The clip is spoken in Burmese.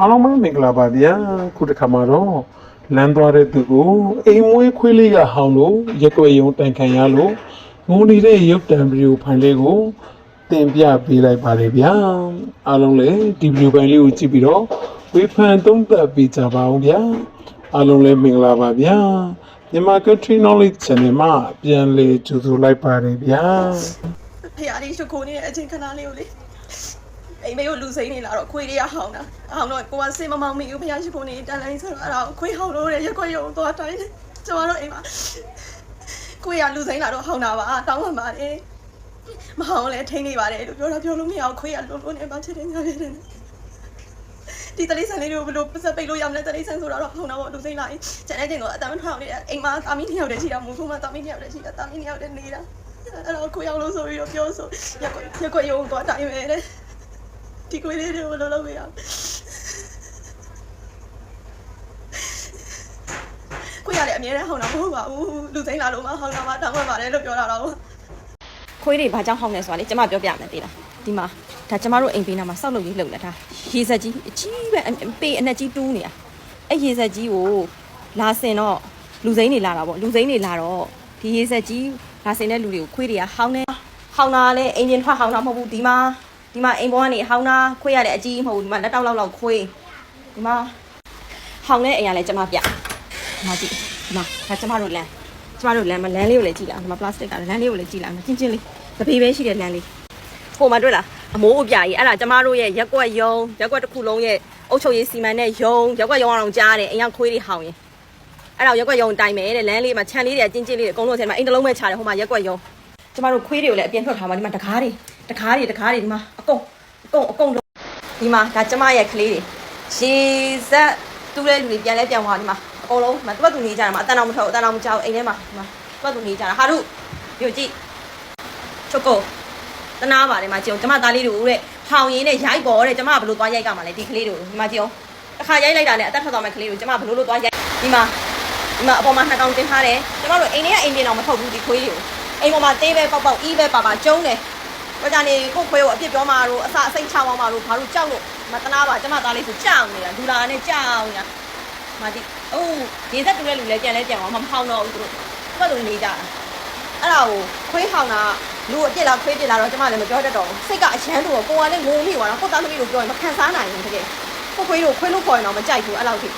အားလုံးပဲမင်္ဂလာပါဗျာခုတစ်ခါမှာတော့လမ်းသွားတဲ့သူကိုအိမ်မွေးခွေးလေးကဟောင်းလို့ရက်ွက်ရုံတိုင်ခံရလို့ငိုနေတဲ့ရုပ်တံဗီဒီယိုဖိုင်လေးကိုတင်ပြပေးလိုက်ပါတယ်ဗျာအားလုံးလည်းဒီဗီဒီယိုဖိုင်လေးကိုကြည့်ပြီးတော့ဝေဖန်သုံးသပ်ပေးကြပါအောင်ဗျာအားလုံးလည်းမင်္ဂလာပါဗျာမြန်မာ Country Knowledge Channel မှာပြန်လည်ကြိုဆိုလိုက်ပါတယ်ဗျာဖះလေးရှုပ်ခိုးနေတဲ့အချိန်ခဏလေးကိုလေ အိမ်မေကိုလူစိမ့်နေလာတော့ခွေးလေးကဟောင်းတာဟောင်းတော့ကိုကစင်မမောင်မီကိုဖះရှုပ်ခိုးနေတန်လိုင်းဆိုတော့အဲ့ဒါကိုခွေးဟောင်းလို့တဲ့ရက်ွက်ရုံသွားတိုင်းတယ်ကျွန်တော်တို့အိမ်မှာခွေးကလူစိမ့်လာတော့ဟောင်းတာပါတောင်းပန်ပါတယ်မဟောင်းလဲထိန်းနေပါတယ်လို့ပြောတော့ပြောလို့မရအောင်ခွေးကလုံးလုံးနဲ့ပါချစ်တယ်ညာတယ်ဒီတလေးဆန်လေးတွေကိုဘယ်လိုပတ်သက်ပိတ်လို့ရမလဲတလေးဆန်ဆိုတော့ဟောင်းတာပေါ့လူစိမ့်လာရင်ကျန်တဲ့ချိန်ကအတမ်းမထောင်နေအိမ်မှာတာမီးနှစ်ယောက်တည်းရှိတာမဟုတ်ဘူးမတာမီးနှစ်ယောက်တည်းရှိတာတာမီးနှစ်ယောက်တည်းနေတာအဲ့တော့ကိုရောက်လို့ဆိုပြီးတော့ပြောဆိုရက်ကွက်ရက်ကွက်ရုံသွားတိုင်းပဲတဲ့ ဒီကွေးလေးတွေကိုလုံးလုံးမရကိုရလည်းအမြဲတမ်းဟောင်းတာမဟုတ်ပါဘူးလူသိန်းလာလို့မဟောင်းတာမှတောင်းပန်ပါတယ်လို့ပြောတာတော့ခွေးတွေဘာကြောင့်ဟောင်းလဲဆိုတာလေကျမပြောပြမယ်သေးလားဒီမှာဒါကျမတို့အိမ်ပေးနာမှာစောက်လုပ်ကြီးလှုပ်လာတာရေစက်ကြီးအကြီးပဲအပေအနက်ကြီးတူးနေတာအဲ့ရေစက်ကြီးကိုလာစင်တော့လူစိမ်းတွေလာတာပေါ့လူစိမ်းတွေလာတော့ဒီရေစက်ကြီးလာစင်တဲ့လူတွေကိုခွေးတွေကဟောင်းနေဟောင်းတာလည်းအင်ဂျင်ထွက်ဟောင်းတာမဟုတ်ဘူးဒီမှာ ဒီမှာအိမ်ပေါ်ကနေဟောင်းတာခွေးရလည်းအကြီးမဟုတ်ဘူးဒီမှာလက်တောက်လောက်လောက်ခွေးဒီမှာဟောင်းတဲ့အိမ်ကလည်းကျမပြဒီမှာကြည့်ဒီမှာဒါကျမတို့လမ်းကျမတို့လမ်းမလမ်းလေးကိုလည်းကြည့်လိုက်အောင်ဒီမှာပလတ်စတစ်ကလမ်းလေးကိုလည်းကြည့်လိုက်အောင်ချင်းချင်းလေးတပေပဲရှိတဲ့လမ်းလေးဟိုမှာတွေ့လားအမိုးအပြာကြီးအဲ့ဒါကျမတို့ရဲ့ရက်ကွက်ယုံရက်ကွက်တစ်ခုလုံးရဲ့အုပ်ချုပ်ရေးစီမံတဲ့ယုံရက်ကွက်ယုံအောင်ကြားတယ်အိမ်ရောက်ခွေးတွေဟောင်းရင်အဲ့ဒါရက်ကွက်ယုံတိုင်မယ်တဲ့လမ်းလေးမှာခြံလေးတွေအချင်းချင်းလေးတွေအကုန်လုံးဆယ်မှာအိမ်တစ်လုံးပဲခြားတယ်ဟိုမှာရက်ကွက်ယုံ ကျမတို့ခွေးတွေကိုလည်းအပြင်ထွက်ထားပါဒီမှာတကားတွေတကားတွေတကားတွေဒီမှာအကုန်အကုန်အကုန်လုံးဒီမှာဒါကျမရဲ့ကလေးတွေရေစက်တူးတဲ့လူတွေပြန်လဲပြန်သွားဒီမှာအကုန်လုံးမတူတူနေကြတာမှာအတန်အောင်မထွက်ဘူးအတန်အောင်မကြောက်အိမ်ထဲမှာဒီမှာတူတူနေကြတာဟာတို့မြို့ကြည့်ချုပ်ကိုတနာပါတယ်မှာကြည့်အောင်ကျမသားလေးတို့တဲ့ဟောင်ရင်းနဲ့ရိုက်ပေါ်တဲ့ကျမကဘလို့သွားရိုက်ကမှာလဲဒီကလေးတို့ဒီမှာကြည့်အောင်တစ်ခါရိုက်လိုက်တာနဲ့အသက်ထွက်သွားမဲ့ကလေးတို့ကျမဘလို့လို့သွားရိုက်ဒီမှာဒီမှာအပေါ်မှာနှစ်ကောင်တင်ထားတယ်ကျမတို့အိမ်ထဲကအိမ်ပြင်အောင်မထုတ်ဘူးဒီခွေးတွေကို အိမ်ပေါ်မှာသေးပဲပေါက်ပေါက်အီးပဲပါပါကျုံးတယ်ဘာကြနေကိုခွေးကိုအပြစ်ပြောမှာတို့အစအစိတ်ချအောင်မှာတို့ဘာလို့ကြောက်လို့မတနာပါကျမသားလေးဆိုကြောက်နေတာဒူလာနဲ့ကြောက်နေတာမာဒီအိုးဒီသက်တူတဲ့လူလည်းပြန်လဲပြန်အောင်မဟောင်းတော့ဘူးသူတို့သူကသူနေကြတာအဲ့ဒါကိုခွေးဟောင်းတာလူအပြစ်လားခွေးပြစ်လားတော့ကျမလည်းမပြောတတ်တော့ဘူးစိတ်ကအချမ်းတူတော့ကိုကလည်းငုံမိသွားတော့ကိုသားသမီးကိုပြောရင်မခံစားနိုင်ဘူးတကယ်ကိုခွေးတို့ခွေးလို့ခေါ်ရင်တော့မကြိုက်ဘူးအဲ့လောက်ထိ